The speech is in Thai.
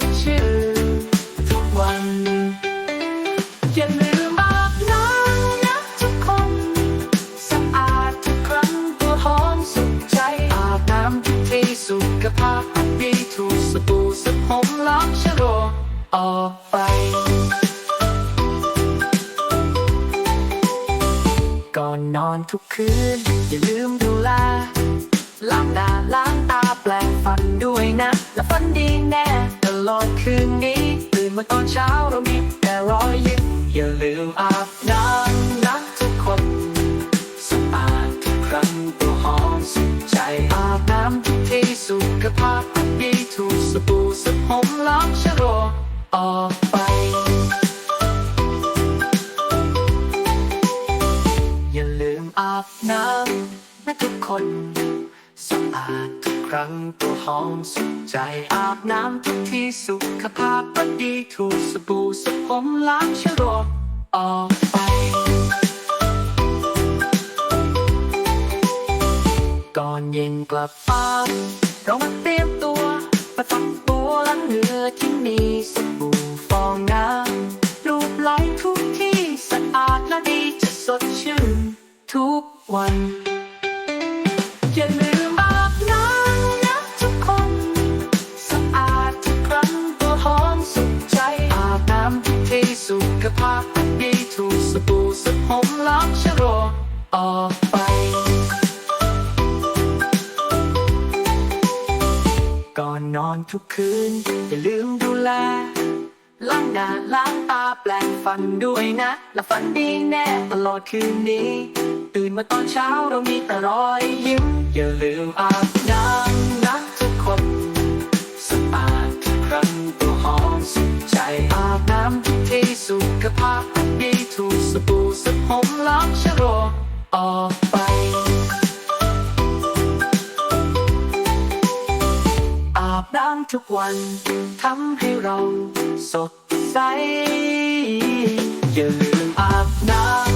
ดชื่นทุกวัน อย่าลืมอาบน้ำนะทุกคนสะอาดทุกครั้งตัวหอมสุขใจอาบน้ำทุกทีสุขภาพดีถูสบู่สบะผมล้างชื้โรออกไปก่อนนอนทุกคืน อย่าลืมดูแลล้างหน้าล้างตา ลอดคืนนี้ตื่นมาตอนเช้าเรามีแต่รอยยิ้มอย่าลืมอาบน้ำนะทุกคนสะอาดทุกครั้งตัวหอมสุขใจอาบน้ำทุกทีสุขภาพดีถูกสบู่สระผมล้างชื้อโรออกไป อย่าลืมอาบน้ำนะทุกคนสะอาดทุก ครั้งตัวหอมสุขใจอาบน้ำทุกที่สุขภาพก็ดีถูกสบู่สระผมล้างเชื้อโรคออกไป ก่อนเย็นกลับบ้านเรามาเตรียมตัวประทับตัวล้างเหงื่อที่มีสบู่ฟองน้ำรูปไหลทุกที่สะอาดและดีจะสดชื่นทุกวันอย่าลืม ออกไป ก่อนนอนทุกคืน อย่าลืมดูแลล้างหน้าล้างตาแปลงฟันด้วยนะ และฝันดีแน่ตลอดคืนนี้ ตื่นมาตอนเช้าเรามีแต่รอยยิ้ม อย่าลืมอาบน้ำนะทุกคนสะอาดทุกครั้งตัวหอมสุขใจอาบน้ำทุกทีสุขภาพดีถูกสบู่างทุกวันทำให้เราสดใสอย่าลืมอาบน้ำ